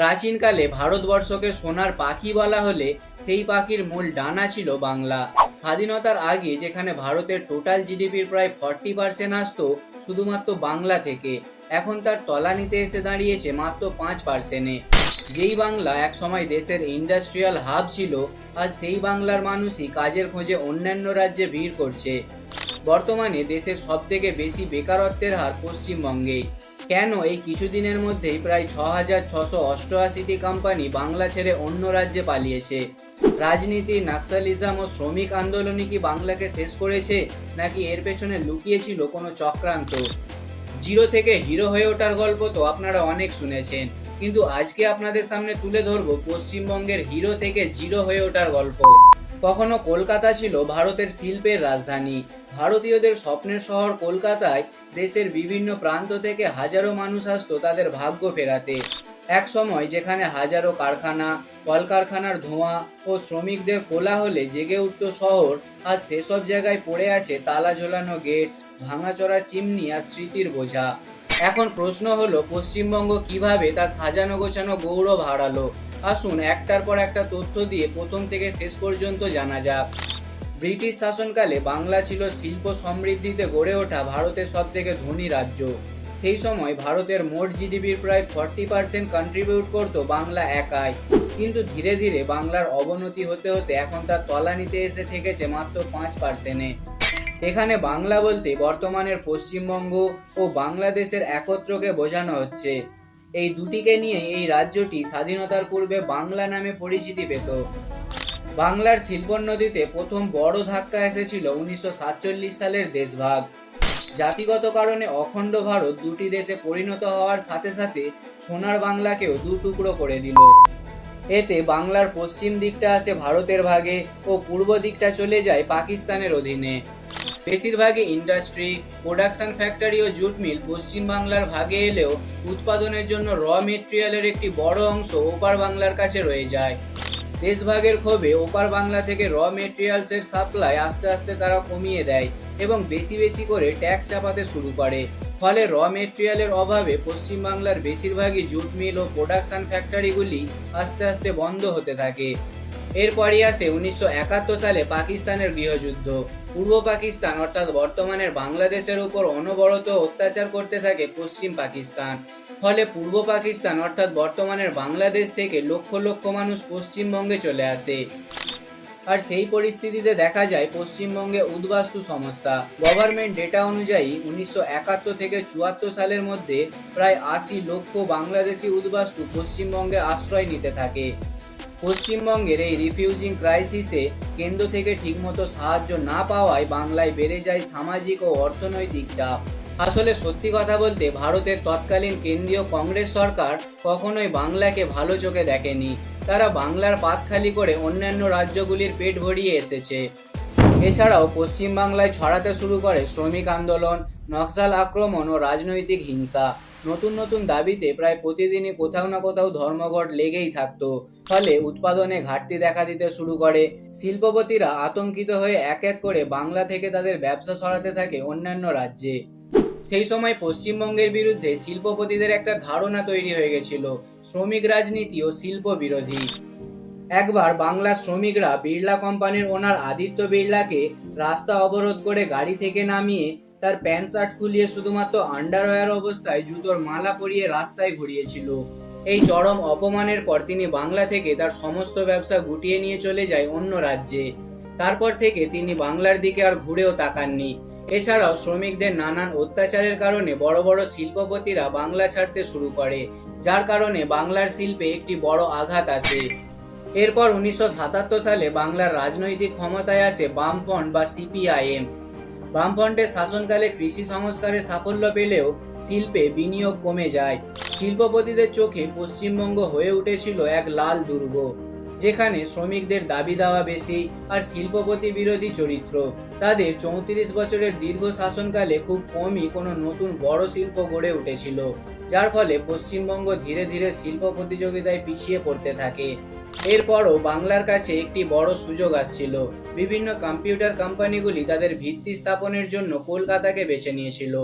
প্রাচীনকালে ভারতবর্ষকে সোনার পাখি বলা হলে সেই পাখির মূল ডানা ছিল বাংলা। স্বাধীনতার আগে যেখানে ভারতের টোটাল জিডিপির প্রায় ফর্টি পার্সেন্ট আসতো, শুধুমাত্র বাংলা থেকে। এখন তার তলানিতে এসে দাঁড়িয়েছে মাত্র পাঁচ পার্সেন্টে যেই বাংলা একসময় দেশের ইন্ডাস্ট্রিয়াল হাব ছিল, আর সেই বাংলার মানুষই কাজের খোঁজে অন্যান্য রাজ্যে ভিড় করছে। বর্তমানে দেশের সবথেকে বেশি বেকারত্বের হার পশ্চিমবঙ্গে কেন এই কিছুদিনের মধ্যেই প্রায় ছ হাজার ছশো অষ্টআশিটি কোম্পানি বাংলা ছেড়ে অন্য রাজ্যে পালিয়েছে? রাজনীতি, নাক্সালিজম ও শ্রমিক আন্দোলনই কি বাংলাকে শেষ করেছে, নাকি এর পেছনে লুকিয়েছিল কোনো চক্রান্ত? জিরো থেকে হিরো হয়ে ওঠার গল্প তো আপনারা অনেক শুনেছেন, কিন্তু আজকে আপনাদের সামনে তুলে ধরবো পশ্চিমবঙ্গের হিরো থেকে জিরো হয়ে ওঠার গল্প। কখনো কলকাতা ছিল ভারতের শিল্পের রাজধানী। ভারতীয়দের স্বপ্নের শহর কলকাতায় দেশের বিভিন্ন প্রান্ত থেকে হাজারো মানুষ আসতো তাদের ভাগ্য ফেরাতে। এক সময় যেখানে হাজারো কারখানা, কলকারখানার ধোঁয়া ও শ্রমিকদের কোলাহলে জেগে উঠত শহর, আর সেসব জায়গায় পড়ে আছে তালা ঝোলানো গেট, ভাঙাচোরা চিমনি আর স্মৃতির বোঝা। এখন প্রশ্ন হলো, পশ্চিমবঙ্গ কীভাবে তার সাজানো গোছানো গৌরব হারালো? আসুন, একটার পর একটা তথ্য দিয়ে প্রথম থেকে শেষ পর্যন্ত জানা যাক। ব্রিটিশ শাসনকালে বাংলা ছিল শিল্প সমৃদ্ধিতে গড়ে ওঠা ভারতের সবথেকে ধনী রাজ্য। সেই সময় ভারতের মোট জিডিপির প্রায় ফর্টি পার্সেন্ট কন্ট্রিবিউট করত বাংলা একাই। কিন্তু ধীরে ধীরে বাংলার অবনতি হতে হতে এখন তার তলানিতে এসে ঠেকেছে মাত্র পাঁচ পার্সেন্টে। এখানে বাংলা বলতে বর্তমানের পশ্চিমবঙ্গ ও বাংলাদেশের একত্রকে বোঝানো হচ্ছে। এই দুটিকে নিয়ে এই রাজ্যটি স্বাধীনতার পূর্বে বাংলা নামে পরিচিতি পেত। বাংলার শিল্পোন্নতিতে প্রথম বড় ধাক্কা এসেছিল উনিশশো সাতচল্লিশ সালের দেশভাগ। জাতিগত কারণে অখণ্ড ভারত দুটি দেশে পরিণত হওয়ার সাথে সাথে সোনার বাংলাকেও দু টুকরো করে দিল। এতে বাংলার পশ্চিম দিকটা আসে ভারতের ভাগে ও পূর্ব দিকটা চলে যায় পাকিস্তানের অধীনে। বেশিরভাগই ইন্ডাস্ট্রি প্রোডাকশন ফ্যাক্টরি ও জুট মিল পশ্চিম বাংলার ভাগে এলেও উৎপাদনের জন্য র মেটেরিয়ালের একটি বড় অংশ ওপার বাংলার কাছে রয়ে যায়। দেশভাগের ক্ষোভে ওপার বাংলা থেকে র মেটেরিয়ালসের সাপ্লাই আস্তে আস্তে তারা কমিয়ে দেয় এবং বেশি বেশি করে ট্যাক্স চাপাতে শুরু করে। ফলে র মেটেরিয়ালের অভাবে পশ্চিমবাংলার বেশিরভাগই জুট মিল ও প্রোডাকশন ফ্যাক্টরিগুলি আস্তে আস্তে বন্ধ হতে থাকে। এরপরই আসে উনিশশো একাত্তর সালে পাকিস্তানের গৃহযুদ্ধ। পূর্ব পাকিস্তান অর্থাৎ বর্তমানের বাংলাদেশের উপর অনবরত অত্যাচার করতে থাকে পশ্চিম পাকিস্তান। ফলে পূর্ব পাকিস্তান অর্থাৎ বর্তমানের বাংলাদেশ থেকে লক্ষ লক্ষ মানুষ পশ্চিমবঙ্গে চলে আসে। আর সেই পরিস্থিতিতে দেখা যায় পশ্চিমবঙ্গে উদ্বাস্তু সমস্যা। গভর্নমেন্ট ডেটা অনুযায়ী উনিশশো একাত্তর থেকে চুয়াত্তর সালের মধ্যে প্রায় আশি লক্ষ বাংলাদেশি উদ্বাস্তু পশ্চিমবঙ্গে আশ্রয় নিতে থাকে। পশ্চিমবঙ্গের এই রিফিউজিং ক্রাইসিসে কেন্দ্র থেকে ঠিকমতো সাহায্য না পাওয়ায় বাংলায় বেড়ে যায় সামাজিক ও অর্থনৈতিক চাপ। আসলে সত্যি কথা বলতে ভারতের তৎকালীন কেন্দ্রীয় কংগ্রেস সরকার কখনোই বাংলাকে ভালো চোখে দেখেনি। তারা বাংলার পাত খালি করে অন্যান্য রাজ্যগুলির পেট ভরিয়ে এসেছে। এছাড়াও পশ্চিমবাংলায় ছড়াতে শুরু করে শ্রমিক আন্দোলন নকশাল আক্রমণ ও রাজনৈতিক হিংসা। নতুন নতুন দাবিতে প্রায় প্রতিদিনই কোথাও না কোথাও ধর্মঘট লেগেই থাকতো। ফলে উৎপাদনে ঘাটতি দেখা দিতে শুরু করে। শিল্পপতিরা আতঙ্কিত হয়ে এক এক করে বাংলা থেকে তাদের ব্যবসা সরাতে থাকে অন্যান্য রাজ্যে। সেই সময় পশ্চিমবঙ্গের বিরুদ্ধে শিল্পপতিদের একটা ধারণা তৈরি হয়ে গেছিল, শ্রমিক রাজনীতি ও শিল্প বিরোধী। একবার বাংলা শ্রমিকরা বিড়লা কোম্পানির ওনার আদিত্য বিড়লাকে রাস্তা অবরোধ করে গাড়ি থেকে নামিয়ে তার প্যান্ট শার্ট খুলিয়ে শুধুমাত্র আন্ডারওয়্যার অবস্থায় জুতোর মালা পরিয়ে রাস্তায় ঘুরিয়েছিল। এই চরম অপমানের পর তিনি বাংলা থেকে তার সমস্ত ব্যবসা গুটিয়ে নিয়ে চলে যায় অন্য রাজ্যে। তারপর থেকে তিনি বাংলার দিকে আর ঘুরেও তাকাননি। এছাড়াও শ্রমিকদের নানান অত্যাচারের কারণে বড় বড় শিল্পপতিরা বাংলা ছাড়তে শুরু করে, যার কারণে বাংলার শিল্পে একটি বড় আঘাত আসে এরপর উনিশশো সাতাত্তর সালে বাংলার রাজনৈতিক ক্ষমতায় আসে বামফ্রন্ট বা সিপিআইএম। বামফ্রন্টের শাসনকালে কৃষি সংস্কারে সাফল্য পেলেও শিল্পে বিনিয়োগ কমে যায়। শিল্পপতিদের চোখে পশ্চিমবঙ্গ হয়ে উঠেছিল এক লাল দুর্গ, যেখানে শ্রমিকদের দাবি দাওয়া বেশি আর শিল্পপতি বিরোধী চরিত্র। তাদের চৌত্রিশ বছরের দীর্ঘ শাসনকালে খুব কমই কোনো নতুন বড় শিল্প গড়ে উঠেছিল, যার ফলে পশ্চিমবঙ্গ ধীরে ধীরে শিল্প প্রতিযোগিতায় পিছিয়ে পড়তে থাকে। এরপরও বাংলার কাছে একটি বড় সুযোগ আসছিল। বিভিন্ন কম্পিউটার কোম্পানিগুলি তাদের ভিত্তি স্থাপনের জন্য কলকাতাকে বেছে নিয়েছিল।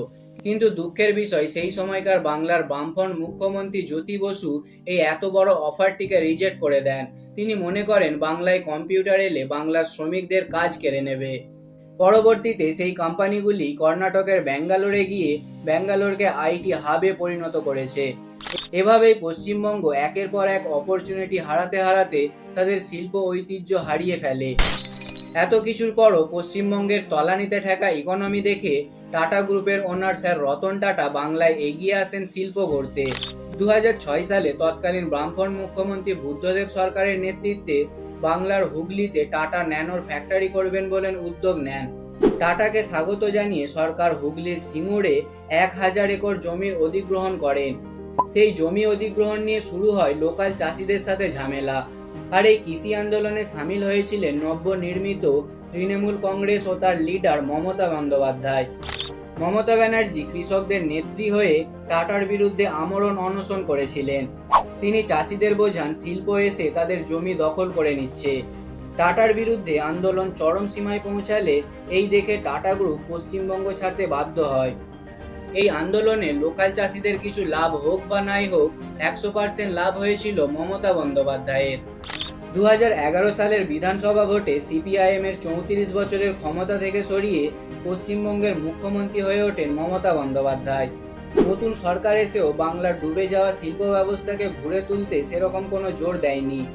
কিন্তু দুঃখের বিষয়, সেই সময়কার বাংলার বামফ্রন্ট মুখ্যমন্ত্রী জ্যোতি বসু এই এত বড় অফারটিকে রিজেক্ট করে দেন। তিনি মনে করেন, বাংলায় কম্পিউটার এলে বাংলার শ্রমিকদের কাজ কেড়ে নেবে। পরবর্তীতে সেই কোম্পানিগুলি কর্ণাটকের ব্যাঙ্গালোরে গিয়ে ব্যাঙ্গালোরকে আইটি হাবে পরিণত করেছে। এভাবেই পশ্চিমবঙ্গ একের পর এক অপরচুনিটি হারাতে হারাতে তাদের শিল্প ঐতিহ্য হারিয়ে ফেলে। এত কিছুর পরও পশ্চিমবঙ্গের তলানিতে ঠেকা ইকোনমি দেখে টাটা গ্রুপের ওনার স্যার রতন টাটা বাংলায় এগিয়ে আসেন শিল্প গড়তে। দু হাজার ছয় সালে তৎকালীন বামফ্রন্ট মুখ্যমন্ত্রী বুদ্ধদেব সরকারের নেতৃত্বে বাংলার হুগলিতে টাটা ন্যানোর ফ্যাক্টরি করবেন বলেন উদ্যোগ নেন। টাটাকে স্বাগত জানিয়ে সরকার হুগলির সিঙ্গুরে এক হাজার একর জমির অধিগ্রহণ করেন। সেই জমি অধিগ্রহণ নিয়ে শুরু হয় লোকাল চাষিদের সাথে ঝামেলা। আর এই কৃষি আন্দোলনে সামিল হয়েছিলেন নবনির্মিত তৃণমূল কংগ্রেস ও তার লিডার মমতা বন্দ্যোপাধ্যায়। মমতা ব্যানার্জি কৃষকদের নেত্রী হয়ে টাটার বিরুদ্ধে আমরণ অনশন করেছিলেন। তিনি চাষিদের বোঝান, শিল্প এসে তাদের জমি দখল করে নিচ্ছে। টাটার বিরুদ্ধে আন্দোলন চরম সীমায় পৌঁছালে এই দেখে টাটা গ্রুপ পশ্চিমবঙ্গ ছাড়তে বাধ্য হয়। এই আন্দোলনে লোকাল চাষিদের কিছু লাভ হোক বা নাই হোক, একশো পার্সেন্ট লাভ হয়েছিল মমতা বন্দ্যোপাধ্যায়ের। দু হাজার এগারো সালের বিধানসভা ভোটে সিপিআইএম এর চৌত্রিশ বছরের ক্ষমতা থেকে সরিয়ে পশ্চিমবঙ্গের মুখ্যমন্ত্রী হয়ে ওঠেন মমতা বন্দ্যোপাধ্যায়। নতুন সরকার এসেও বাংলার ডুবে যাওয়া শিল্প ব্যবস্থাকে ঘুরে তুলতে সেরকম কোনো জোর দেয়নি।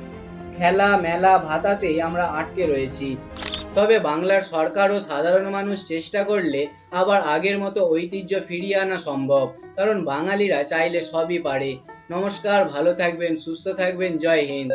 খেলা, মেলা, ভাতাতেই আমরা আটকে রয়েছি। তবে বাংলার সরকার ও সাধারণ মানুষ চেষ্টা করলে আবার আগের মতো ঐতিহ্য ফিরিয়ে আনা সম্ভব। কারণ বাঙালিরা চাইলে সবই পারে। নমস্কার, ভালো থাকবেন, সুস্থ থাকবেন, জয় হিন্দ।